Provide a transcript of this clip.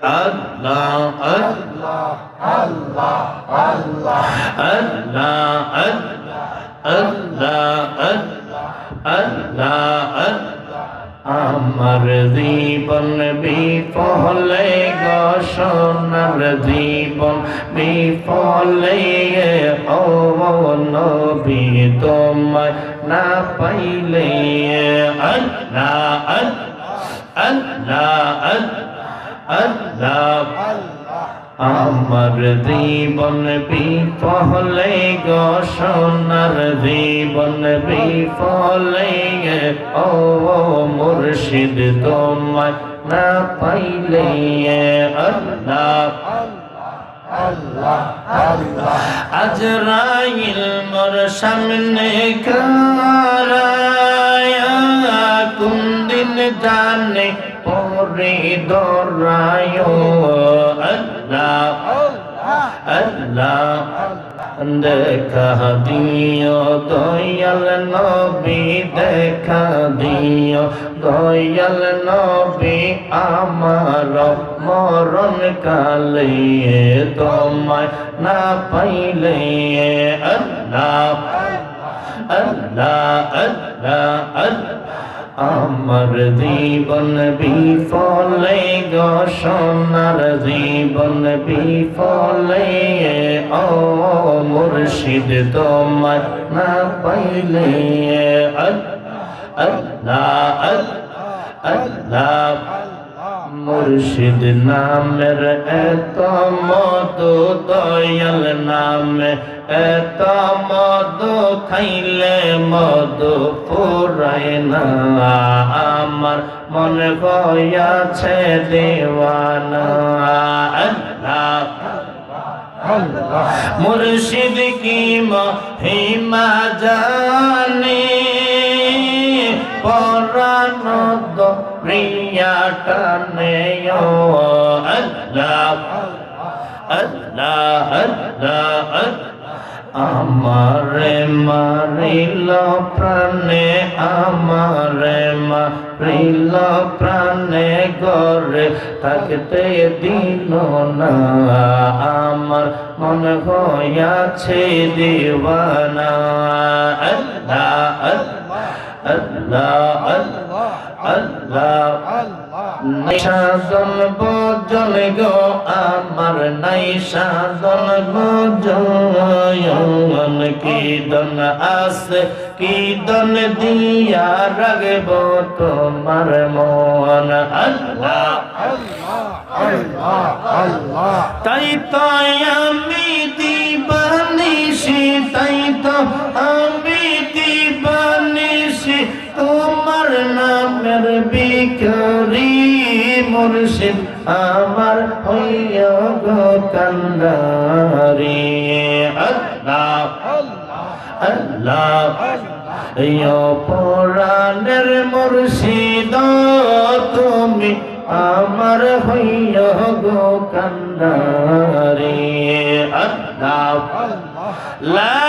আল্লাহ আল্লাহ আল্লাহ আল্লাহ আল্লাহ আল্লাহ আমার জীবন বিফলে গসনার জীবন বিফলে ও নবী তোমায় না পাইলে আল্লাহ আল্লাহ আল্লাহ আমার জীবন বিফলে গো সোনার জীবন বিফলে ও মুর্শিদ তোমায় না পাইলে আল্লাহ আজরাইল মোর সামনে কারায়া কোন দিন জানে পরে দরায় আল্লাহ আল্লাহ দেখা দিও দয়াল নবী দেখা দিও দয়াল নবী আমার মরণ কালে তোমায় না পাইলে আল্লাহ আল্লাহ আল্লাহ আল্লাহ আমার জীবন বিফলে গো সোনার জীবন বিফলে ও মুর্শিদ তোমার না পাইলে আল্লাহ আল্লাহ মুর্শিদ নামের এত মধু দয়াল নামে, এত মধু খাইলে মধু পুরায় না। আমার মনে গয়াছে দেওয়ানা। মুর্শিদ কি মহিমা জানে? পরানন্দ প্রিয়া টানে আল্লাহ আল্লাহ আল্লাহ। আমারে মারিল প্রাণে, আমারে মারিল প্রাণে গরে থাকতে দিল না। আমার মন হইয়াছে দিবানা আল্লাহ আল্লাহ। আল্লাহ আল্লাহ সাজন বজন গো, আমার নাই সাজন বজন কি দন আছে, কি দন দিয়া রাগব তোমার মন? আল্লাহ। তাই তো আমি মুর্শিদ আমার হইয়া গো কান্দারি। আল্লাহ আল্লাহ পরাণের মুর্শিদ তুমি আমার হইয়া গো কান্দারি। আল্লাহ লা